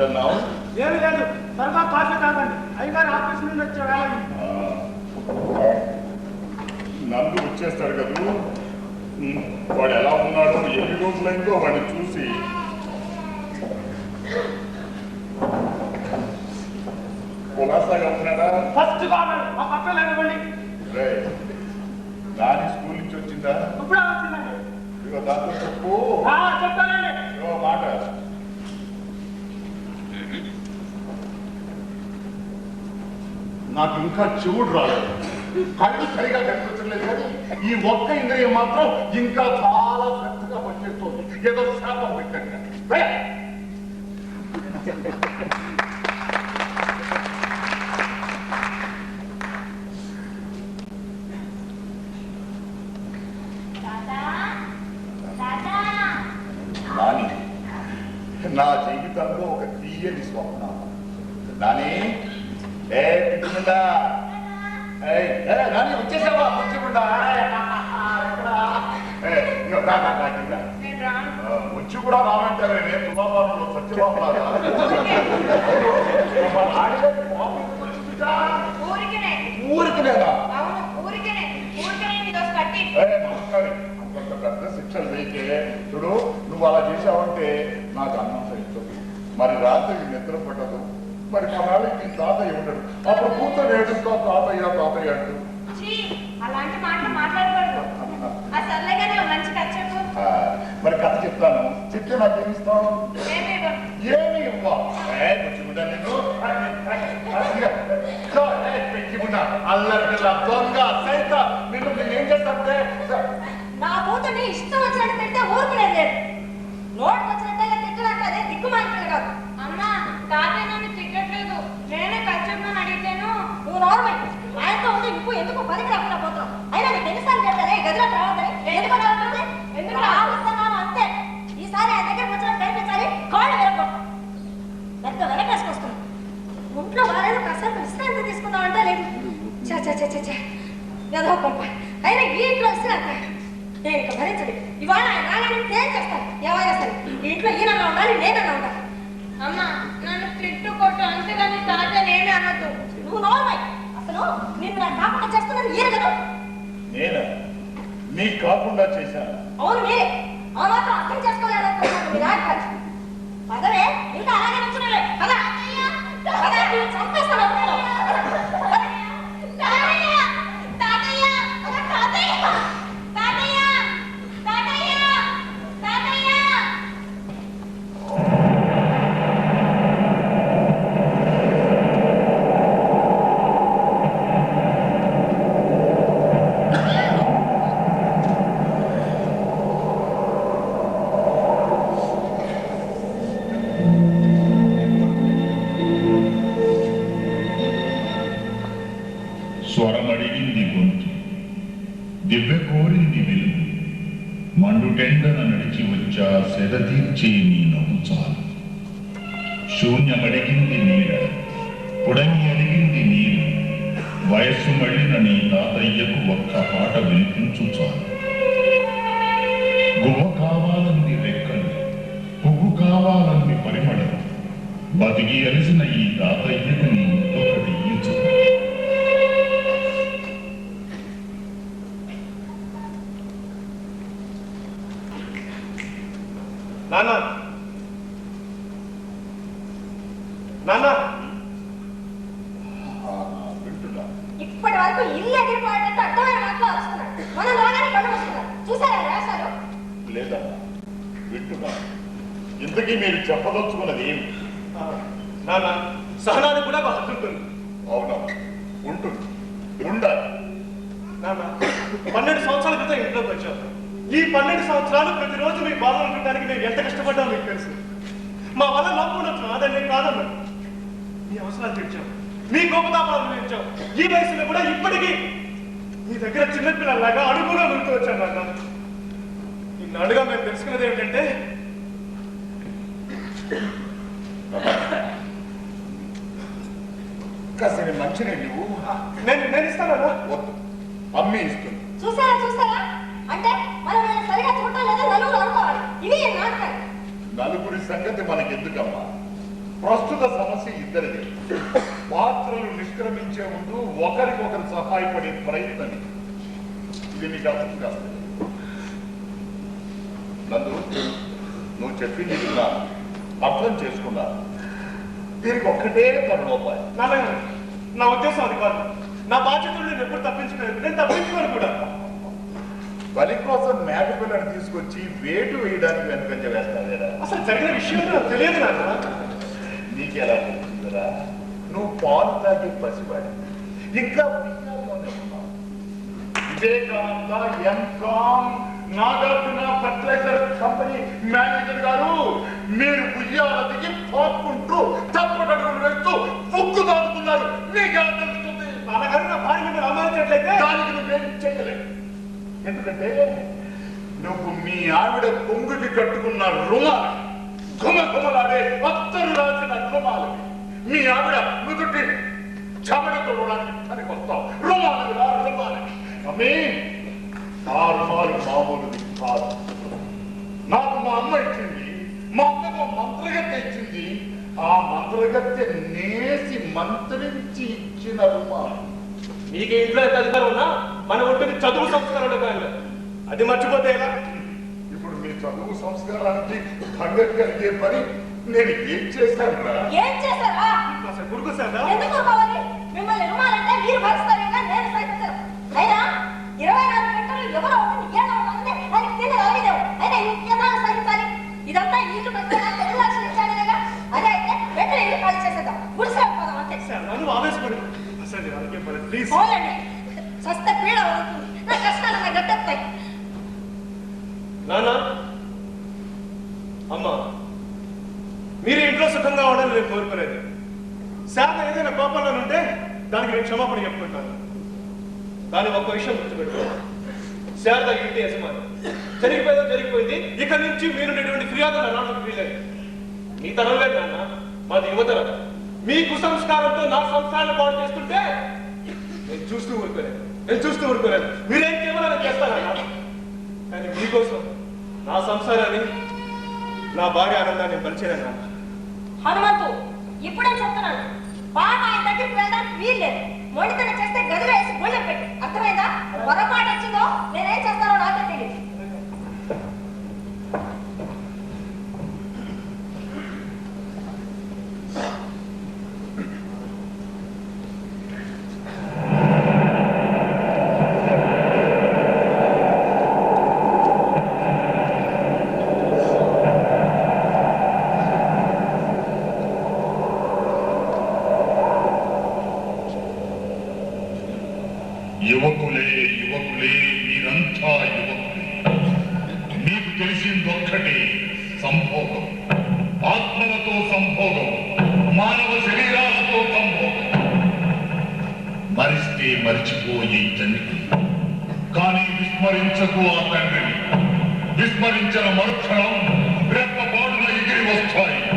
ఏంటన్నావు ఏమి లేదు. త్వరగా కాఫీ తాగండి అయ్యగారు ఆఫీస్ నుండి వచ్చే వేళ నందు వచ్చేస్తాడు కదూ. వాడు ఎలా ఉన్నాడో ఎన్ని రోజులైందో వాడిని చూసి. కులాసాగా ఉన్నాడా? ఫస్ట్ మా పక్కన నాని స్కూల్ నుంచి వచ్చిందా? ఇప్పుడే వచ్చిందండి. దాంతో చెప్పు. ఇదిగో మాట. నాకు ఇంకా చెవుడు రాలేదు. కళ్ళు సరిగా కనిపించలేదు కానీ ఈ ఒక్క ఇంద్రియం మాత్రం ఇంకా చాలా ఊరికనే. ఊరికినేనా అవును ఊరికనే. ఊరికనే నీతో కట్టి. ఏ, నమస్కారం. అంత పెద్ద శిక్షలు చూడు నువ్వు అలా చేసావంటే నాకు అన్నం సహించదు మరి రాత్రి నిద్ర పట్టదు. మరి కొనాలి నీ తాతయ్య ఉండడు అప్పుడు కూర్చొని ఏడుస్తా తాతయ్య తాతయ్య అంటూ అలాంటి మాటలు మాట్లాడకూడదు మరి కథ చెప్తాను చెప్తే నాకు ఏమి ఇస్తావు ఏమి ఇవ్వను. ఏమి ఇవ్వ ఏ, పిచ్చిముండా నిన్ను పెంచిముండా అల్లరి దొంగ సైత నిన్ను నేను ఏం చేస్తానంటే ఎందుకు పనికి రాకుండా పోతున్నావు అయినా నీకు ఎన్నిసార్లు చెప్తారే గదిలో రావద్దని ఎందుకు రావట్లేదు ఎందుకు రావస్తున్నాను అంతే. ఈసారి ఆయన దగ్గర వచ్చినట్టు కనిపించాలి కాళ్ళు విరగొట్టు పెద్ద వెనకేసుకొస్తున్నాను ఒంట్లో వారాలు కాసేపు విశ్రాంతి తీసుకుందాం అంటే లేదు. చా చా చా చా ఏదో పంప అయినా ఈ ఇంట్లో విశ్రాంతి నేను ఇక భరించలేదు ఇవాళ ఆయన రాగానే ఏం చేస్తాను? ఎవరైనా సరే. ఇంట్లో ఈయనన్నా ఉండాలి నేనన్నా ఉండాలి. అమ్మ నన్ను తిట్టు కొట్టు అంతేగాని తాత నేనే అనొద్దు. నువ్వు నోర్మై అసలు నిన్ను నాకు కాకుండా చేస్తున్నది ఈయన కదా? నేనా? నీకు కాకుండా చేశాను? అవును మీరే ఆ మాత్రం మండుటెండన నడిచి వచ్చా సెద తీర్చే నీ నవ్వు చాలు శూన్యమడిగింది నీడ పుడంగి అడిగింది నీరు వయస్సు మళ్ళిన నీ తాతయ్యకు ఒక్క పాట వినిపించు చాలు గువ్వ కావాలంది రెక్కలు పువ్వు కావాలంది పరిమళం. బతికి అలిసిన ఈ తాతయ్యకు నీ ఒకటి నాన్న. నాన్న. ఆ, వింటున్నా. ఇప్పటి వరకు ఇల్లు ఎగిరిపోయేటట్టు అర్థమైన మాటలు వస్తున్నాడు మనం రాగానే కళ్ళు వస్తున్నారు చూసారా వేషాలు లేదా? వింటున్నా. ఇంతకీ మీరు చెప్పదలుచుకున్నది ఏమి? ఆ, నాన్న సహనానికి కూడా ఉంటుంది. అవునా? ఉంటుంది. ఉండాలి. నాన్న పన్నెండు సంవత్సరాల క్రితం ఇంట్లోకి వచ్చాను ఈ పన్నెండు సంవత్సరాలు ప్రతిరోజు మీ బాధలు ఉండటానికి నేను ఎంత కష్టపడ్డా మీకు తెలుసు. మా వల్ల లోపం ఉండొచ్చు అదండి కాదన్నా మీ అవసరాలు తీర్చాం నీ కోపతాపాలను నేర్చావు ఈ వయసులో కూడా ఇప్పటికీ నీ దగ్గర చిన్నపిల్లలాగా అడుగుగా వెళ్తూ వచ్చాను నాన్న నిన్ను అడుగా మేము తెలుసుకున్నది ఏమిటంటే నేను నేను ఇస్తానన్నా వద్దు. అమ్మి ఇస్తుంది. చూసారా చూసారా? సంగతి మనకెందుకమ్మా? ప్రస్తుత సమస్య ఇద్దరిది. పాత్రలు నిష్క్రమించే ముందు ఒకరికొకరు సహాయపడే ప్రయత్నం ఇది. నీకు అర్థం కాదు. నందు నువ్వు చెప్పింది విన్నా అర్థం చేసుకున్నా. దీనికి ఒక్కటే తరుణోపాయం. నా ఉద్దేశం అది కాదు. నా బాధ్యతలు నేను ఎప్పుడు తప్పించుకోలేదు. నేను తప్పించుకోను కూడా. బలి కోసం మేక పిల్లని తీసుకొచ్చి వేటు వేయడానికి వెనుకంజ వేస్తావేరా అసలు జరిగిన విషయం నాకు తెలియదు నాన్న నీకెలా తెలుస్తుందిరా నువ్వు పాలు తాగి పసివాడి ఇంకా Vivekananda M Com Nagarjuna fertilizer company manager గారు మీరు ఉయ్యాల దిగి పాక్కుంటూ తప్పటడుగులు వేస్తూ ఉక్కు తాగుతున్నారు మీకెలా తెలుస్తుంది? నాన్నగారు నా భార్య మీద అవమానించినట్లయితే దానికి నువ్వేం చేయలేవు ఎందుకంటే నువ్వు మీ ఆవిడ పొంగుకి కట్టుకున్న రుమాలు ఘుమ ఘుమలాడే అత్తరు రాసిన రుమాలు. మీ ఆవిడ నుదుటి చమడతో తొడడానికి పనికి వస్తావు రుమాలు రా రుమాలు. అమ్మే ఆ రుమాలు మామూలుది కాదు. నాకు మా అమ్మ ఇచ్చింది మా అమ్మకు మంత్రగత్తె ఇచ్చింది. ఆ మంత్రగత్తె నేసి మంత్రించి ఇచ్చిన రుమాలు. మీకు ఇంట్లో ఎంత అధికారం ఉన్నా మన ఒంటిని చదువు సంస్కారం కాదు అది మర్చిపోతే ఎలా? ఇప్పుడు మీ చదువు సంస్కారానికి భంగం కలిగే పని నేను ఏం చేశాను ఏం చేశారా అసలు గురుకు సార్ ఎందుకు కావాలి మిమ్మల్ని రుమాలంటే మీరు నేను అయినా ఇరవై నాలుగు గంటలు ఎవరో ఒకటి ఏదో ఒకటి ఉంది అది తిని రాలేదేవు అయినా సహించాలి. ఇదంతా ఇల్లు పెట్టుకోవడానికి రెండు లక్షలు ఇచ్చాను కదా. అదే అయితే వెంటనే ఇల్లు ఖాళీ చేసేద్దాం. గుడిసె పోదాం అంతే. నన్ను ఆవేశపడి అసలు అలాగే పని ప్లీజ్ అవునండి సస్త పీడ వదులుతుంది నా గట్టెత్తాయి. నాన్న అమ్మా మీరు ఇంట్లో సుఖంగా ఉండాలని నేను కోరుకోలేదు. శాఖ ఏదైనా కోపంలో ఉంటే దానికి నేను క్షమాపణ చెప్పుకుంటాను. కానీ ఒక్క విషయం గుర్తుపెట్టుకో. శారద ఇంటి యజమాని. జరిగిపోయిందో జరిగిపోయింది ఇక నుంచి మీరు ఫిర్యాదులు అనాలకు వీలేదు మీ తరం లేదు నాన్న మాది యువతరం. మీ కుసంస్కారంతో నా సంస్కారాన్ని పాటు చేస్తుంటే నేను చూస్తూ ఊరుకోలేదు. నేను చూస్తూ ఊరుకోలేదు. మీరేం కేవలం చేస్తానన్నా కానీ మీకోసం నా సంసారాన్ని నా భార్య ఆనందాన్ని పరిచయం హనుమంతు ఇప్పుడే చెప్తున్నాను. పాప ఆయన దగ్గరికి వెళ్ళడానికి వీల్లేదు మొండితనం చేస్తే గదిలో వేసి గుళ్ళెం పెట్టి అర్థమైందా? పొరపాటు వచ్చిందో నేనేం చేస్తానో నాకే తెలియదు మరిస్తే మరిచిపోయే తండ్రి కానీ విస్మరించకు ఆ తండ్రిని. విస్మరించిన మరుక్షణం రెప్పపాటున ఎగిరి వస్తాయి.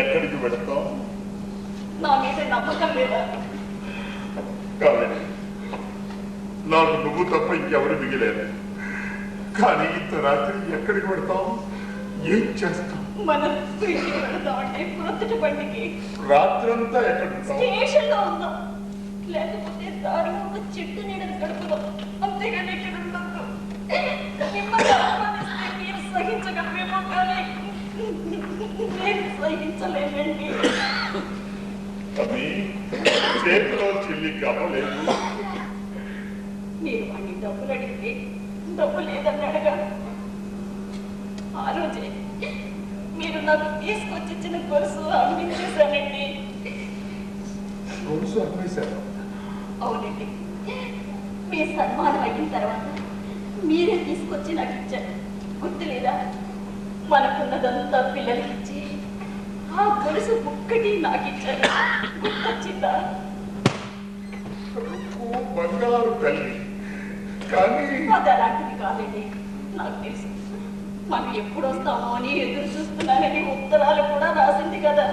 ఎక్కడికి వెళతాం నా మీద నమ్మకం లేదా. కాదండి నాకు నువ్వు తప్ప ఇంకెవరు మిగిలేదు. కానీ ఇంత రాత్రి ఎక్కడికి పెడతాం ఏం చేస్తాం మనం ఇంటికి వెళదాం అంటే ప్రొద్దుట బండికి. రాత్రంతా ఎక్కడ స్టేషన్లో ఉందాం లేకపోతే దారి ఒక చెట్టు నీడని గడుపుదాం అంతేగాని అది చేతిలో చెల్లికి అవ్వలేదు వాడిని డబ్బులు అడిగితే డబ్బు లేదన్నాడుగా ఆ రోజే మీరు నాకు తీసుకొచ్చి ఇచ్చిన గొలుసు అమ్మించేశానండి గొలుసు అమ్మేశారు అవునండి. మీ సన్మానం అయిన తర్వాత మీరే తీసుకొచ్చి నాకు ఇచ్చారు. గుర్తులేదా? మనకున్నదంతా పిల్లలకి ఆ గొలుసు ఒక్కటి నాకు ఇచ్చారు. గుర్తొచ్చిందా? బంగారు తల్లి. కానీ అది అలాంటిది కాదండి. నాకు తెలుసు. మనం ఎప్పుడు వస్తామో అని ఎదురు చూస్తున్నానని ఉత్తరాలు కూడా రాసింది కదా.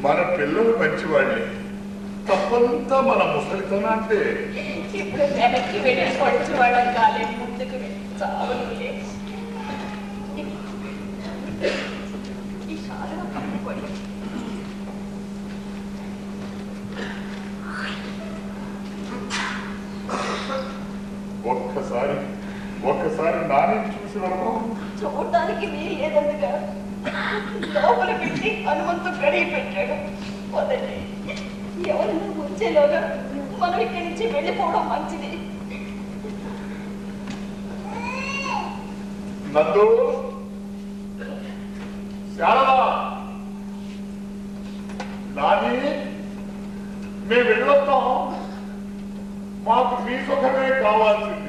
మన పిల్లలు మంచివాళ్ళే. తప్పంతా మన ముసలితనాంటే ఇప్పుడు వెనక్కి వెళ్ళి పడుచు వాళ్ళం కాలేదు ముందుకు వెళ్ళి చావనులే. ఒక్కసారి ఒక్కసారి నాని చూసి వరకు చూడటానికి వీలు లేదందుగా. లోపల పెట్టి హనుమంతు గడియ పెట్టాడు. వదండి ఎవరైనా వచ్చేలోగా మనం ఇక్కడి నుంచి వెళ్ళిపోవడం మంచిది. నందు శారదా నాని మేము వెళ్ళొస్తాం మాకు మీ సుఖమే కావాల్సింది.